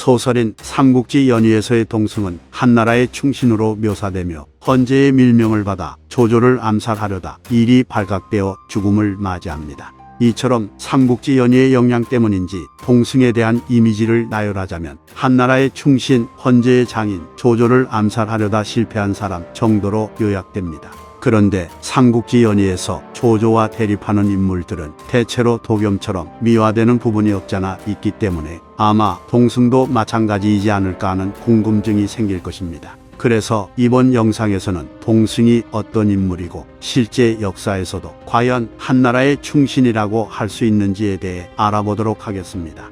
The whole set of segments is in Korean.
소설인 삼국지 연의에서의 동승은 한나라의 충신으로 묘사되며 헌제의 밀명을 받아 조조를 암살하려다 일이 발각되어 죽음을 맞이합니다. 이처럼 삼국지 연의의 영향 때문인지 동승에 대한 이미지를 나열하자면 한나라의 충신 헌제의 장인 조조를 암살하려다 실패한 사람 정도로 요약됩니다. 그런데 삼국지 연의에서 조조와 대립하는 인물들은 대체로 도겸처럼 미화되는 부분이 없잖아 있기 때문에 아마 동승도 마찬가지이지 않을까 하는 궁금증이 생길 것입니다. 그래서 이번 영상에서는 동승이 어떤 인물이고 실제 역사에서도 과연 한나라의 충신이라고 할 수 있는지에 대해 알아보도록 하겠습니다.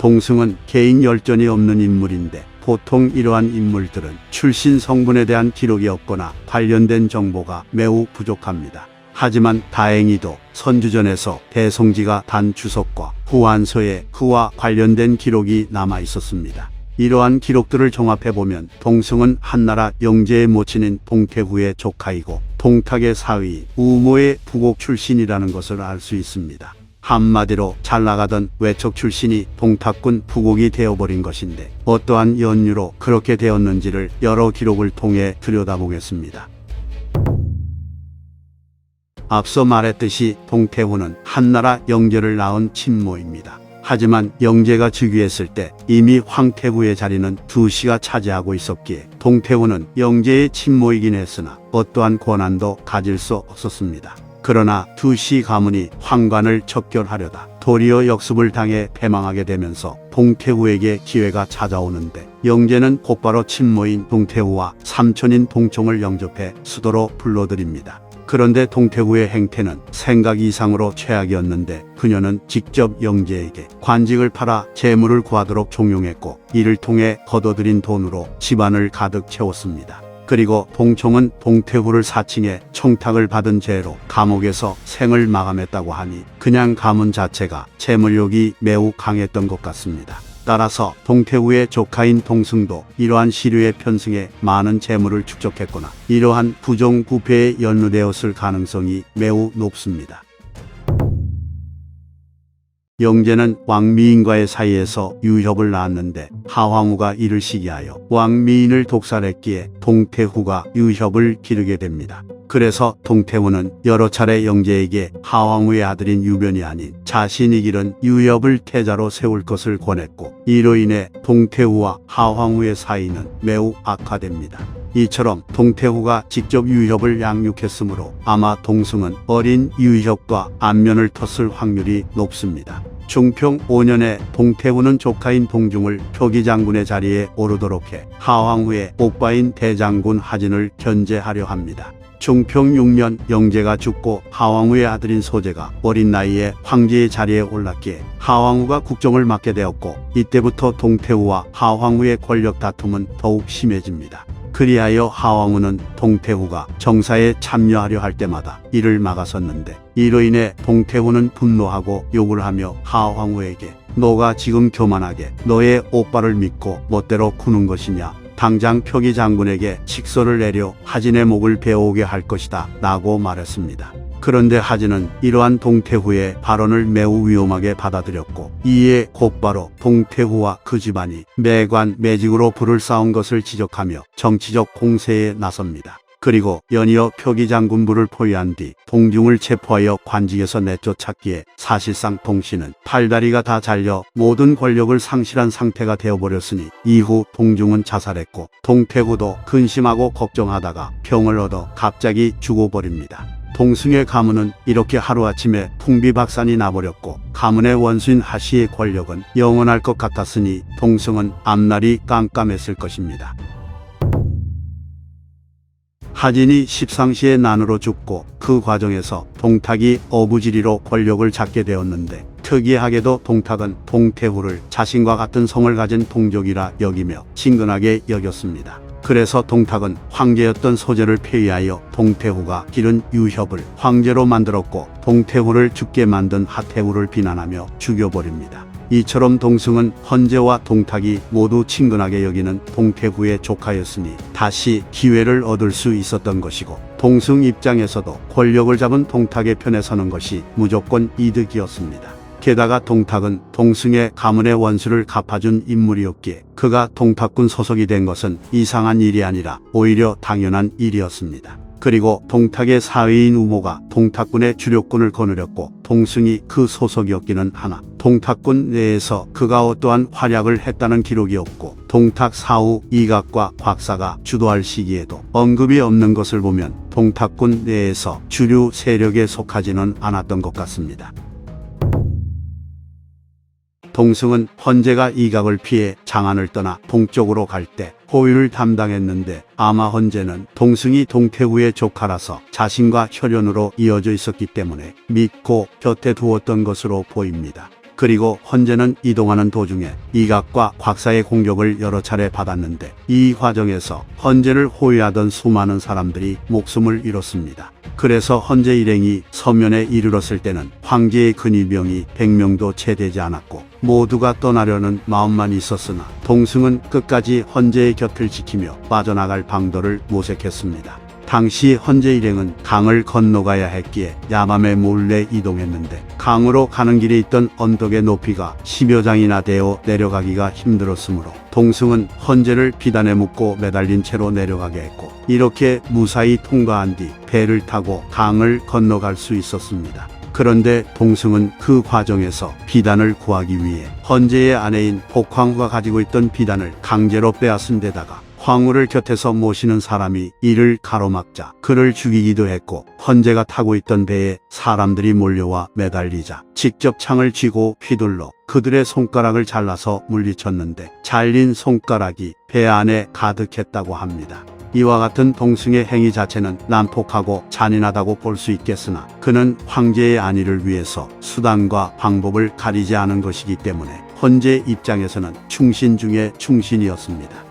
동승은 개인 열전이 없는 인물인데 보통 이러한 인물들은 출신 성분에 대한 기록이 없거나 관련된 정보가 매우 부족합니다. 하지만 다행히도 선주전에서 대성지가 단 주석과 후한서에 그와 관련된 기록이 남아 있었습니다. 이러한 기록들을 종합해 보면 동승은 한나라 영제의 모친인 동태후의 조카이고 동탁의 사위 우모의 부곡 출신이라는 것을 알 수 있습니다. 한마디로 잘 나가던 외척 출신이 동탁군 부곡이 되어버린 것인데 어떠한 연유로 그렇게 되었는지를 여러 기록을 통해 들여다보겠습니다. 앞서 말했듯이 동태후는 한나라 영제를 낳은 친모입니다. 하지만 영제가 즉위했을 때 이미 황태후의 자리는 두씨가 차지하고 있었기에 동태후는 영제의 친모이긴 했으나 어떠한 권한도 가질 수 없었습니다. 그러나 두씨 가문이 황관을 척결하려다 도리어 역습을 당해 패망하게 되면서 동태후에게 기회가 찾아오는데 영제는 곧바로 친모인 동태후와 삼촌인 동총을 영접해 수도로 불러들입니다. 그런데 동태후의 행태는 생각 이상으로 최악이었는데 그녀는 직접 영제에게 관직을 팔아 재물을 구하도록 종용했고 이를 통해 거둬들인 돈으로 집안을 가득 채웠습니다. 그리고 동총은 동태후를 사칭해 청탁을 받은 죄로 감옥에서 생을 마감했다고 하니 그냥 가문 자체가 재물욕이 매우 강했던 것 같습니다. 따라서 동태후의 조카인 동승도 이러한 시류의 편승에 많은 재물을 축적했거나 이러한 부정부패에 연루되었을 가능성이 매우 높습니다. 영제는 왕미인과의 사이에서 유협을 낳았는데 하황우가 이를 시기하여 왕미인을 독살했기에 동태후가 유협을 기르게 됩니다. 그래서 동태후는 여러 차례 영제에게 하황우의 아들인 유변이 아닌 자신이 기른 유협을 태자로 세울 것을 권했고 이로 인해 동태후와 하황우의 사이는 매우 악화됩니다. 이처럼 동태후가 직접 유협을 양육했으므로 아마 동승은 어린 유협과 안면을 텄을 확률이 높습니다. 중평 5년에 동태후는 조카인 동중을 표기 장군의 자리에 오르도록 해 하황후의 오빠인 대장군 하진을 견제하려 합니다. 중평 6년 영제가 죽고 하왕후의 아들인 소제가 어린 나이에 황제의 자리에 올랐기에 하왕후가 국정을 맡게 되었고 이때부터 동태후와 하왕후의 권력 다툼은 더욱 심해집니다. 그리하여 하왕후는 동태후가 정사에 참여하려 할 때마다 이를 막아섰는데 이로 인해 동태후는 분노하고 욕을 하며 하왕후에게 너가 지금 교만하게 너의 오빠를 믿고 멋대로 구는 것이냐 당장 표기 장군에게 칙서를 내려 하진의 목을 베어오게 할 것이다 라고 말했습니다. 그런데 하진은 이러한 동태후의 발언을 매우 위험하게 받아들였고 이에 곧바로 동태후와 그 집안이 매관 매직으로 불을 쌓은 것을 지적하며 정치적 공세에 나섭니다. 그리고 연이어 표기장군부를 포위한 뒤 동중을 체포하여 관직에서 내쫓았기에 사실상 동씨는 팔다리가 다 잘려 모든 권력을 상실한 상태가 되어버렸으니 이후 동중은 자살했고 동태구도 근심하고 걱정하다가 병을 얻어 갑자기 죽어버립니다. 동승의 가문은 이렇게 하루아침에 풍비박산이 나버렸고 가문의 원수인 하씨의 권력은 영원할 것 같았으니 동승은 앞날이 깜깜했을 것입니다. 하진이 십상시의 난으로 죽고 그 과정에서 동탁이 어부지리로 권력을 잡게 되었는데 특이하게도 동탁은 동태후를 자신과 같은 성을 가진 동족이라 여기며 친근하게 여겼습니다. 그래서 동탁은 황제였던 소재를 폐위하여 동태후가 기른 유협을 황제로 만들었고 동태후를 죽게 만든 하태후를 비난하며 죽여버립니다. 이처럼 동승은 헌제와 동탁이 모두 친근하게 여기는 동태후의 조카였으니 다시 기회를 얻을 수 있었던 것이고 동승 입장에서도 권력을 잡은 동탁의 편에 서는 것이 무조건 이득이었습니다. 게다가 동탁은 동승의 가문의 원수를 갚아준 인물이었기에 그가 동탁군 소속이 된 것은 이상한 일이 아니라 오히려 당연한 일이었습니다. 그리고 동탁의 사위인 우모가 동탁군의 주력군을 거느렸고 동승이 그 소속이었기는 하나 동탁군 내에서 그가 어떠한 활약을 했다는 기록이 없고 동탁 사후 이각과 곽사가 주도할 시기에도 언급이 없는 것을 보면 동탁군 내에서 주류 세력에 속하지는 않았던 것 같습니다. 동승은 헌재가 이각을 피해 장안을 떠나 동쪽으로 갈 때 호위를 담당했는데 아마 헌재는 동승이 동태후의 조카라서 자신과 혈연으로 이어져 있었기 때문에 믿고 곁에 두었던 것으로 보입니다. 그리고 헌재는 이동하는 도중에 이각과 곽사의 공격을 여러 차례 받았는데 이 과정에서 헌재를 호위하던 수많은 사람들이 목숨을 잃었습니다. 그래서 헌재 일행이 서면에 이르렀을 때는 황제의 근위병이 100명도 채 되지 않았고 모두가 떠나려는 마음만 있었으나 동승은 끝까지 헌재의 곁을 지키며 빠져나갈 방도를 모색했습니다. 당시 헌재 일행은 강을 건너가야 했기에 야밤에 몰래 이동했는데 강으로 가는 길에 있던 언덕의 높이가 10여 장이나 되어 내려가기가 힘들었으므로 동승은 헌재를 비단에 묶고 매달린 채로 내려가게 했고 이렇게 무사히 통과한 뒤 배를 타고 강을 건너갈 수 있었습니다. 그런데 동승은 그 과정에서 비단을 구하기 위해 헌재의 아내인 복황후가 가지고 있던 비단을 강제로 빼앗은 데다가 황후를 곁에서 모시는 사람이 이를 가로막자 그를 죽이기도 했고 헌재가 타고 있던 배에 사람들이 몰려와 매달리자 직접 창을 쥐고 휘둘러 그들의 손가락을 잘라서 물리쳤는데 잘린 손가락이 배 안에 가득했다고 합니다. 이와 같은 동승의 행위 자체는 난폭하고 잔인하다고 볼 수 있겠으나 그는 황제의 안위를 위해서 수단과 방법을 가리지 않은 것이기 때문에 헌재 입장에서는 충신 중에 충신이었습니다.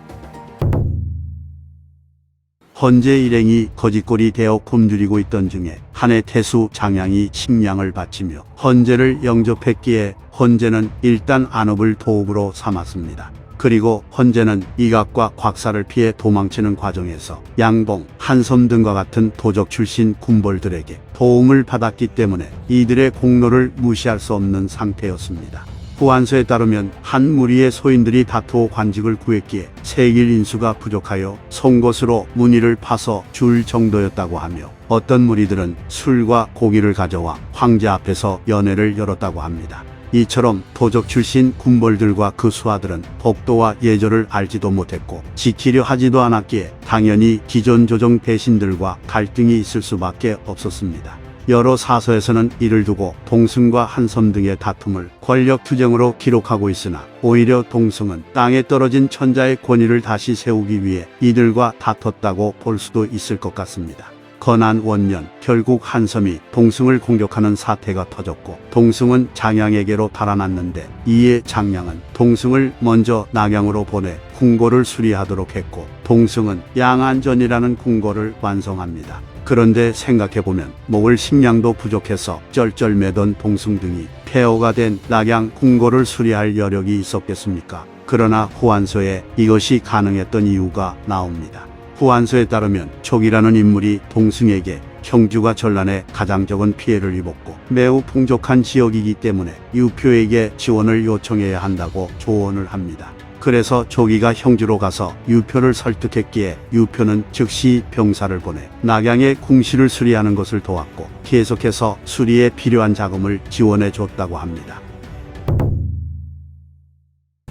헌재 일행이 거짓골이 되어 굶주리고 있던 중에 한해 태수 장양이 식량을 바치며 헌재를 영접했기에 헌재는 일단 안업을 도읍으로 삼았습니다. 그리고 헌재는 이각과 곽사를 피해 도망치는 과정에서 양봉, 한섬 등과 같은 도적 출신 군벌들에게 도움을 받았기 때문에 이들의 공로를 무시할 수 없는 상태였습니다. 후한서에 따르면 한 무리의 소인들이 다투어 관직을 구했기에 세길 인수가 부족하여 송곳으로 문의를 파서 줄 정도였다고 하며 어떤 무리들은 술과 고기를 가져와 황제 앞에서 연회를 열었다고 합니다. 이처럼 도적 출신 군벌들과 그 수하들은 법도와 예절을 알지도 못했고 지키려 하지도 않았기에 당연히 기존 조정 대신들과 갈등이 있을 수밖에 없었습니다. 여러 사서에서는 이를 두고 동승과 한섬 등의 다툼을 권력 투쟁으로 기록하고 있으나 오히려 동승은 땅에 떨어진 천자의 권위를 다시 세우기 위해 이들과 다퉜다고 볼 수도 있을 것 같습니다. 건안 원년 결국 한섬이 동승을 공격하는 사태가 터졌고 동승은 장양에게로 달아났는데 이에 장양은 동승을 먼저 낙양으로 보내 궁궐을 수리하도록 했고 동승은 양안전이라는 궁궐을 완성합니다. 그런데 생각해보면 먹을 식량도 부족해서 쩔쩔매던 동승 등이 폐허가 된 낙양 궁궐을 수리할 여력이 있었겠습니까? 그러나 후한서에 이것이 가능했던 이유가 나옵니다. 후한서에 따르면 촉이라는 인물이 동승에게 형주가 전란에 가장 적은 피해를 입었고 매우 풍족한 지역이기 때문에 유표에게 지원을 요청해야 한다고 조언을 합니다. 그래서 조기가 형주로 가서 유표를 설득했기에 유표는 즉시 병사를 보내 낙양의 궁시를 수리하는 것을 도왔고 계속해서 수리에 필요한 자금을 지원해 줬다고 합니다.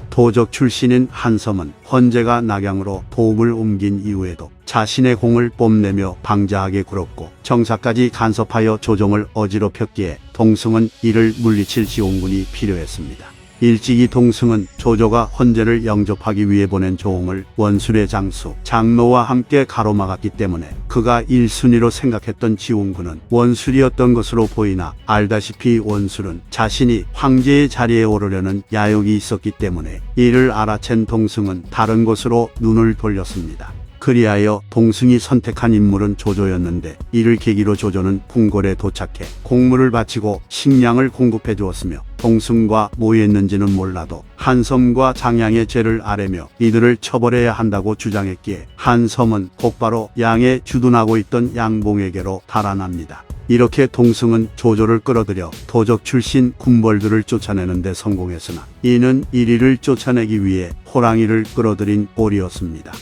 도적 출신인 한섬은 헌재가 낙양으로 도움을 옮긴 이후에도 자신의 공을 뽐내며 방자하게 굴었고 정사까지 간섭하여 조정을 어지럽혔기에 동승은 이를 물리칠 지원군이 필요했습니다. 일찍이 동승은 조조가 헌재를 영접하기 위해 보낸 조홍을 원술의 장수 장로와 함께 가로막았기 때문에 그가 1순위로 생각했던 지원군은 원술이었던 것으로 보이나 알다시피 원술은 자신이 황제의 자리에 오르려는 야욕이 있었기 때문에 이를 알아챈 동승은 다른 곳으로 눈을 돌렸습니다. 그리하여 동승이 선택한 인물은 조조였는데 이를 계기로 조조는 궁궐에 도착해 공물을 바치고 식량을 공급해 주었으며 동승과 모였는지는 몰라도 한섬과 장양의 죄를 아뢰며 이들을 처벌해야 한다고 주장했기에 한섬은 곧바로 양에 주둔하고 있던 양봉에게로 달아납니다. 이렇게 동승은 조조를 끌어들여 도적 출신 군벌들을 쫓아내는데 성공했으나 이는 1위를 쫓아내기 위해 호랑이를 끌어들인 꼴이었습니다.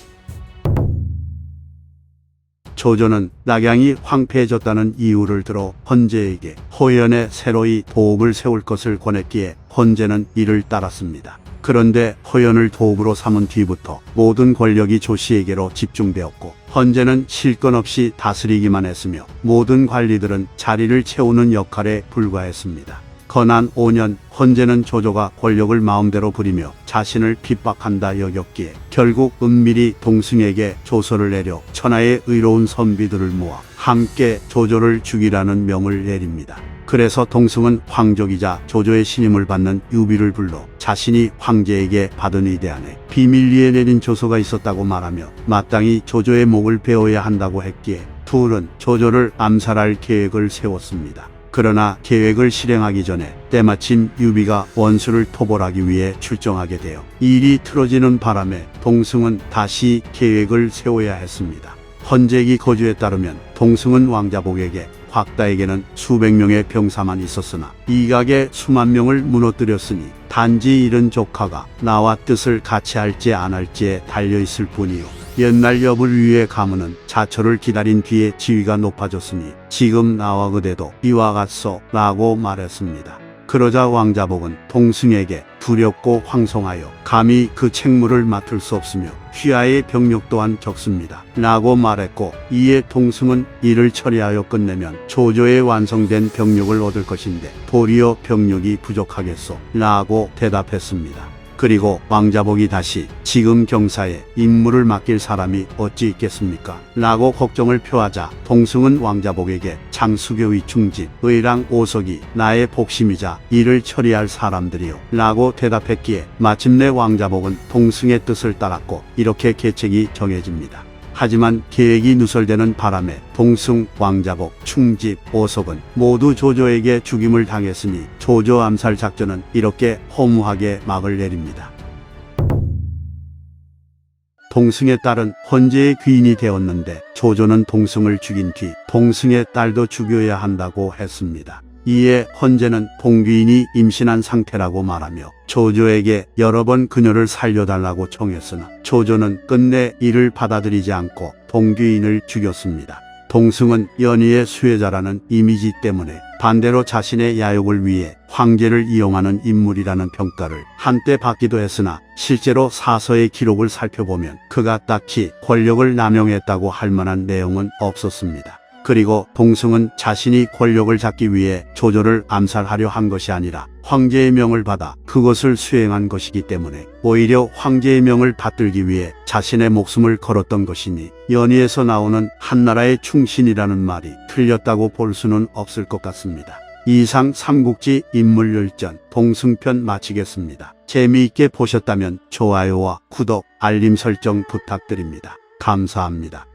조조는 낙양이 황폐해졌다는 이유를 들어 헌제에게 호연에 새로이 도읍을 세울 것을 권했기에 헌제는 이를 따랐습니다. 그런데 호연을 도읍으로 삼은 뒤부터 모든 권력이 조씨에게로 집중되었고 헌제는 실권 없이 다스리기만 했으며 모든 관리들은 자리를 채우는 역할에 불과했습니다. 건한 5년 헌제는 조조가 권력을 마음대로 부리며 자신을 핍박한다 여겼기에 결국 은밀히 동승에게 조서를 내려 천하의 의로운 선비들을 모아 함께 조조를 죽이라는 명을 내립니다. 그래서 동승은 황족이자 조조의 신임을 받는 유비를 불러 자신이 황제에게 받은 의대 안에 비밀리에 내린 조서가 있었다고 말하며 마땅히 조조의 목을 베어야 한다고 했기에 둘은 조조를 암살할 계획을 세웠습니다. 그러나 계획을 실행하기 전에 때마침 유비가 원수를 토벌하기 위해 출정하게 되어 일이 틀어지는 바람에 동승은 다시 계획을 세워야 했습니다. 헌재기 거주에 따르면 동승은 왕자복에게 곽다에게는 수백 명의 병사만 있었으나 이각에 수만 명을 무너뜨렸으니 단지 이른 조카가 나와 뜻을 같이 할지 안 할지에 달려 있을 뿐이요. 옛날 여불 위에 가문은 자초를 기다린 뒤에 지위가 높아졌으니 지금 나와 그대도 이와 같소 라고 말했습니다. 그러자 왕자복은 동승에게 두렵고 황송하여 감히 그 책무를 맡을 수 없으며 휘하의 병력 또한 적습니다. 라고 말했고 이에 동승은 이를 처리하여 끝내면 조조의 완성된 병력을 얻을 것인데 도리어 병력이 부족하겠소. 라고 대답했습니다. 그리고 왕자복이 다시 지금 경사에 임무를 맡길 사람이 어찌 있겠습니까? 라고 걱정을 표하자 동승은 왕자복에게 장수교의 충집, 의랑 오석이 나의 복심이자 이를 처리할 사람들이요. 라고 대답했기에 마침내 왕자복은 동승의 뜻을 따랐고 이렇게 계책이 정해집니다. 하지만 계획이 누설되는 바람에 동승, 왕자복, 충집, 오석은 모두 조조에게 죽임을 당했으니 조조 암살 작전은 이렇게 허무하게 막을 내립니다. 동승의 딸은 헌제의 귀인이 되었는데 조조는 동승을 죽인 뒤 동승의 딸도 죽여야 한다고 했습니다. 이에 헌제는 동귀인이 임신한 상태라고 말하며 조조에게 여러 번 그녀를 살려달라고 청했으나 조조는 끝내 이를 받아들이지 않고 동귀인을 죽였습니다. 동승은 연희의 수혜자라는 이미지 때문에 반대로 자신의 야욕을 위해 황제를 이용하는 인물이라는 평가를 한때 받기도 했으나 실제로 사서의 기록을 살펴보면 그가 딱히 권력을 남용했다고 할 만한 내용은 없었습니다. 그리고 동승은 자신이 권력을 잡기 위해 조조를 암살하려 한 것이 아니라 황제의 명을 받아 그것을 수행한 것이기 때문에 오히려 황제의 명을 받들기 위해 자신의 목숨을 걸었던 것이니 연희에서 나오는 한나라의 충신이라는 말이 틀렸다고 볼 수는 없을 것 같습니다. 이상 삼국지 인물 열전 동승편 마치겠습니다. 재미있게 보셨다면 좋아요와 구독, 알림 설정 부탁드립니다. 감사합니다.